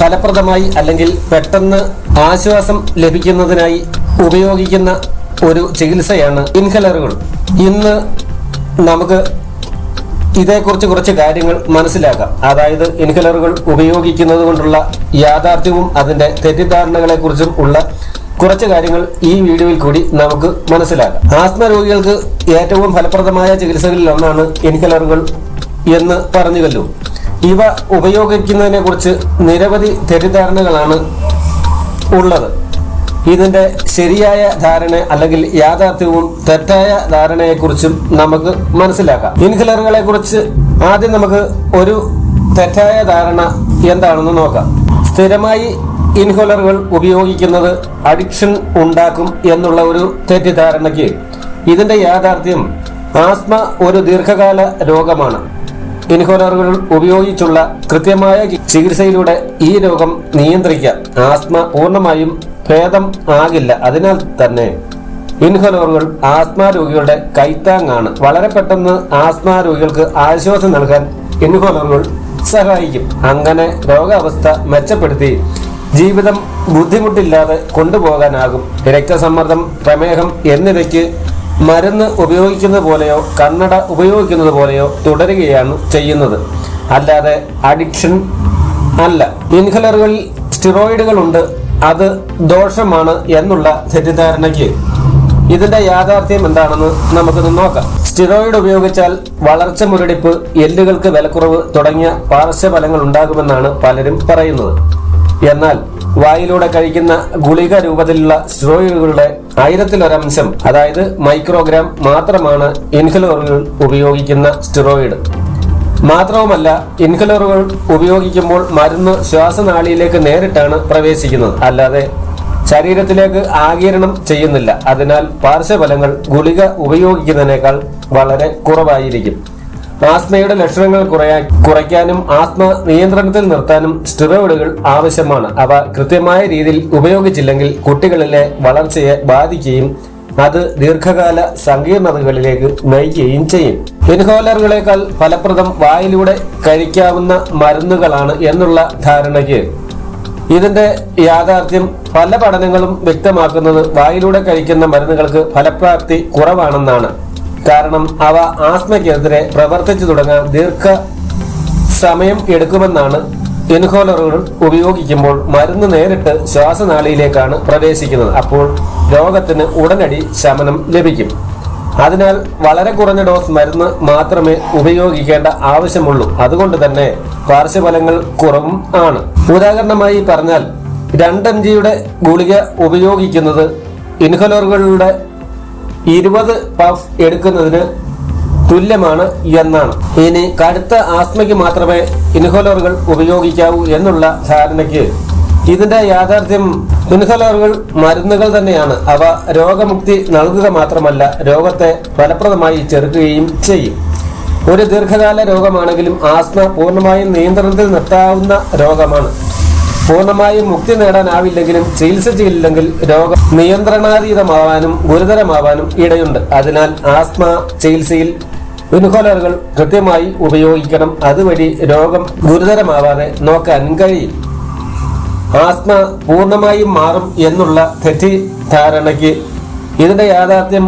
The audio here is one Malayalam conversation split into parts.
ഫലപ്രദമായി അല്ലെങ്കിൽ പെട്ടെന്ന് ആശ്വാസം ലഭിക്കുന്നതിനായി ഉപയോഗിക്കുന്ന ഒരു ചികിത്സയാണ് ഇൻഹലറുകൾ. ഇന്ന് നമുക്ക് ഇതേക്കുറിച്ച് കുറച്ച് കാര്യങ്ങൾ മനസ്സിലാക്കാം. അതായത് ഇൻഹലറുകൾ ഉപയോഗിക്കുന്നത് കൊണ്ടുള്ള യാഥാർത്ഥ്യവും അതിന്റെ തെറ്റിദ്ധാരണകളെക്കുറിച്ചും ഉള്ള കുറച്ച് കാര്യങ്ങൾ ഈ വീഡിയോയിൽ കൂടി നമുക്ക് മനസ്സിലാക്കാം. ആസ്മ രോഗികൾക്ക് ഏറ്റവും ഫലപ്രദമായ ചികിത്സകളിൽ ഒന്നാണ് ഇൻഹലറുകൾ എന്ന് പറഞ്ഞുവല്ലോ. ഇവ ഉപയോഗിക്കുന്നതിനെ കുറിച്ച് നിരവധി തെറ്റിദ്ധാരണകളാണ് ഉള്ളത്. ഇതിന്റെ ശരിയായ ധാരണ അല്ലെങ്കിൽ യാഥാർത്ഥ്യവും തെറ്റായ ധാരണയെക്കുറിച്ചും നമുക്ക് മനസ്സിലാക്കാം. ഇൻഹലറുകളെ കുറിച്ച് ആദ്യം നമുക്ക് ഒരു തെറ്റായ ധാരണ എന്താണെന്ന് നോക്കാം. സ്ഥിരമായി ഇൻഹുലറുകൾ ഉപയോഗിക്കുന്നത് അഡിക്ഷൻ ഉണ്ടാക്കും എന്നുള്ള ഒരു തെറ്റിദ്ധാരണയ്ക്ക് ഇതിന്റെ യാഥാർത്ഥ്യം ആസ്മ ഒരു ദീർഘകാല രോഗമാണ്. ഇൻഹോലറുകൾ ഉപയോഗിച്ചുള്ള കൃത്യമായ ചികിത്സയിലൂടെ ഈ രോഗം നിയന്ത്രിക്കാം ആസ്മ പൂർണമായും ഭേദം ആകില്ല. അതിനാൽ തന്നെ ഇൻഹോലറുകൾ ആസ്മ രോഗികളുടെ കൈത്താങ്ങാണ്. വളരെ പെട്ടെന്ന് ആസ്മ രോഗികൾക്ക് ആശ്വാസം നൽകാൻ ഇൻഹോലറുകൾ സഹായിക്കും. അങ്ങനെ രോഗാവസ്ഥ മെച്ചപ്പെടുത്തി ജീവിതം ബുദ്ധിമുട്ടില്ലാതെ കൊണ്ടുപോകാനാകും. രക്തസമ്മർദ്ദം പ്രമേഹം എന്നിവയ്ക്ക് മരുന്ന് ഉപയോഗിക്കുന്നത് പോലെയോ കണ്ണട ഉപയോഗിക്കുന്നത് പോലെയോ തുടരുകയാണ് ചെയ്യുന്നത്. അല്ലാതെ അഡിക്ഷൻ അല്ല. ഇൻഹലറുകളിൽ സ്റ്റിറോയിഡുകളുണ്ട്. അത് ദോഷമാണ് എന്നുള്ള തെറ്റിദ്ധാരണയ്ക്ക്. ഇതിന്റെ യാഥാർത്ഥ്യം എന്താണെന്ന് നമുക്കൊന്ന് നോക്കാം. സ്റ്റിറോയിഡ് ഉപയോഗിച്ചാൽ വളർച്ച മുരടിപ്പ് എല്ലുകൾക്ക് വിലക്കുറവ് തുടങ്ങിയ പാർശ്വഫലങ്ങൾ ഉണ്ടാകുമെന്നാണ് പലരും പറയുന്നത്. എന്നാൽ വായിലൂടെ കഴിക്കുന്ന ഗുളിക രൂപത്തിലുള്ള സ്റ്റിറോയിഡുകളുടെ ആയിരത്തിലൊരംശം അതായത് മൈക്രോഗ്രാം മാത്രമാണ് ഇൻഹലറുകൾ ഉപയോഗിക്കുന്ന സ്റ്റിറോയിഡ്. മാത്രവുമല്ല ഇൻഹലറുകൾ ഉപയോഗിക്കുമ്പോൾ മരുന്ന് ശ്വാസനാളിയിലേക്ക് നേരിട്ടാണ് പ്രവേശിക്കുന്നത്. അല്ലാതെ ശരീരത്തിലേക്ക് ആകിരണം ചെയ്യുന്നില്ല. അതിനാൽ പാർശ്വഫലങ്ങൾ ഗുളിക ഉപയോഗിക്കുന്നതിനേക്കാൾ വളരെ കുറവായിരിക്കും. ആസ്മയുടെ ലക്ഷണങ്ങൾ കുറയാൻ കുറയ്ക്കാനും ആസ്മ നിയന്ത്രണത്തിൽ നിർത്താനും സ്റ്റിറോയിഡുകൾ ആവശ്യമാണ്. അവ കൃത്യമായ രീതിയിൽ ഉപയോഗിച്ചില്ലെങ്കിൽ കുട്ടികളിലെ വളർച്ചയെ ബാധിക്കുകയും അത് ദീർഘകാല സങ്കീർണതകളിലേക്ക് നയിക്കുകയും ചെയ്യും. ഇൻഹോലറുകളെക്കാൾ ഫലപ്രദം വായിലൂടെ കഴിക്കാവുന്ന മരുന്നുകളാണ് എന്നുള്ള ധാരണയ്ക്ക്. ഇതിന്റെ യാഥാർത്ഥ്യം പല പഠനങ്ങളും വ്യക്തമാക്കുന്നത് വായിലൂടെ കഴിക്കുന്ന മരുന്നുകൾക്ക് ഫലപ്രാപ്തി കുറവാണെന്നാണ്. കാരണം അവ ആസ്മയ്ക്കെതിരെ പ്രവർത്തിച്ചു തുടങ്ങാൻ ദീർഘ സമയം എടുക്കുമെന്നാണ് ഇൻഹോലറുകൾ ഉപയോഗിക്കുമ്പോൾ മരുന്ന് നേരിട്ട് ശ്വാസനാളിയിലേക്കാണ് പ്രവേശിക്കുന്നത്. അപ്പോൾ രോഗത്തിന് ഉടനടി ശമനം ലഭിക്കും. അതിനാൽ വളരെ കുറഞ്ഞ ഡോസ് മരുന്ന് മാത്രമേ ഉപയോഗിക്കേണ്ട ആവശ്യമുള്ളൂ. അതുകൊണ്ട് തന്നെ പാർശ്വഫലങ്ങൾ കുറവും ആണ്. ഉദാഹരണമായി പറഞ്ഞാൽ രണ്ടഞ്ചിയുടെ ഗുളിക ഉപയോഗിക്കുന്നത് ഇൻഹലറുകളുടെ ഇരുപത് പഫ് എടുക്കുന്നതിന് തുല്യമാണ് എന്നാണ്. ഇനി കടുത്ത ആസ്മയ്ക്ക് മാത്രമേ ഇൻഹോലറുകൾ ഉപയോഗിക്കാവൂ എന്നുള്ള ധാരണയ്ക്ക്. ഇതിന്റെ യാഥാർത്ഥ്യം ഇൻഹലറുകൾ മരുന്നുകൾ തന്നെയാണ്. അവ രോഗമുക്തി നൽകുക മാത്രമല്ല രോഗത്തെ ഫലപ്രദമായി ചെറുക്കുകയും ചെയ്യും. ഒരു ദീർഘകാല രോഗമാണെങ്കിലും ആസ്മ പൂർണമായും നിയന്ത്രണത്തിൽ നിർത്താവുന്ന രോഗമാണ്. പൂർണമായും മുക്തി നേടാനാവില്ലെങ്കിലും ചികിത്സിച്ചില്ലെങ്കിൽ രോഗം നിയന്ത്രണാതീതമാവാനും ഗുരുതരമാവാനും ഇടയുണ്ട്. അതിനാൽ ആസ്മ ചികിത്സയിൽ ഇൻഹോലറുകൾ കൃത്യമായി ഉപയോഗിക്കണം. അതുവഴി രോഗം ഗുരുതരമാവാതെ നോക്കാൻ കഴിയും. ആസ്മ പൂർണമായും മാറും എന്നുള്ള തെറ്റിദ്ധാരണയ്ക്ക് ഇതിന്റെ യാഥാർത്ഥ്യം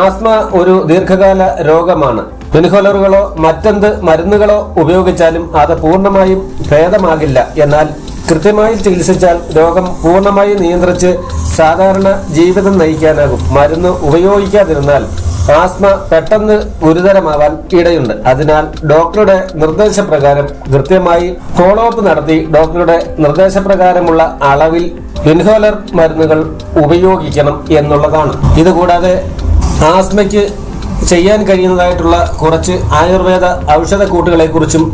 ആസ്മ ഒരു ദീർഘകാല രോഗമാണ്. ഇൻഹോലറുകളോ മറ്റെന്ത് മരുന്നുകളോ ഉപയോഗിച്ചാലും അത് പൂർണമായും ഭേദമാകില്ല. എന്നാൽ കൃത്യമായി ചികിത്സിച്ചാൽ രോഗം പൂർണമായി നിയന്ത്രിച്ച് സാധാരണ ജീവിതം നയിക്കാനാകും. മരുന്ന് ഉപയോഗിക്കാതിരുന്നാൽ ആസ്മ പെട്ടെന്ന് ഗുരുതരമാവാൻ ഇടയുണ്ട്. അതിനാൽ ഡോക്ടറുടെ നിർദ്ദേശപ്രകാരം കൃത്യമായി ഫോളോ അപ്പ് നടത്തി ഡോക്ടറുടെ നിർദ്ദേശപ്രകാരമുള്ള അളവിൽ ഇൻഹോലർ മരുന്നുകൾ ഉപയോഗിക്കണം എന്നുള്ളതാണ്. ഇതുകൂടാതെ ആസ്മയ്ക്ക് ചെയ്യാൻ കഴിയുന്നതായിട്ടുള്ള കുറച്ച് ആയുർവേദ ഔഷധക്കൂട്ടുകളെ കുറിച്ചും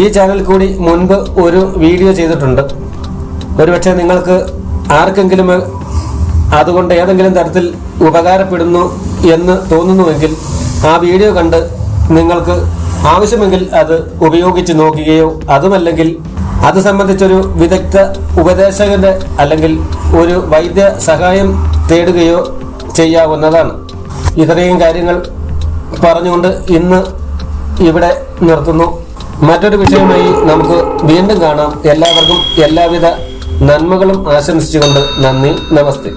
ഈ ചാനൽ കൂടി മുൻപ് ഒരു വീഡിയോ ചെയ്തിട്ടുണ്ട്. ഒരുപക്ഷെ നിങ്ങൾക്ക് ആർക്കെങ്കിലും അതുകൊണ്ട് ഏതെങ്കിലും തരത്തിൽ ഉപകാരപ്പെടുന്നു എന്ന് തോന്നുന്നുവെങ്കിൽ ആ വീഡിയോ കണ്ട് നിങ്ങൾക്ക് ആവശ്യമെങ്കിൽ അത് ഉപയോഗിച്ച് നോക്കുകയോ അതുമല്ലെങ്കിൽ അത് സംബന്ധിച്ചൊരു വിദഗ്ധ ഉപദേശകന്റെ അല്ലെങ്കിൽ ഒരു വൈദ്യ സഹായം തേടുകയോ ചെയ്യാവുന്നതാണ്. ഇത്രയും കാര്യങ്ങൾ പറഞ്ഞുകൊണ്ട് ഇന്ന് ഇവിടെ നിർത്തുന്നു. മറ്റൊരു വിഷയമായി നമുക്ക് വീണ്ടും കാണാം. എല്ലാവർക്കും എല്ലാവിധ നന്മകളും ആശംസിച്ചുകൊണ്ട് നന്ദി. നമസ്തേ.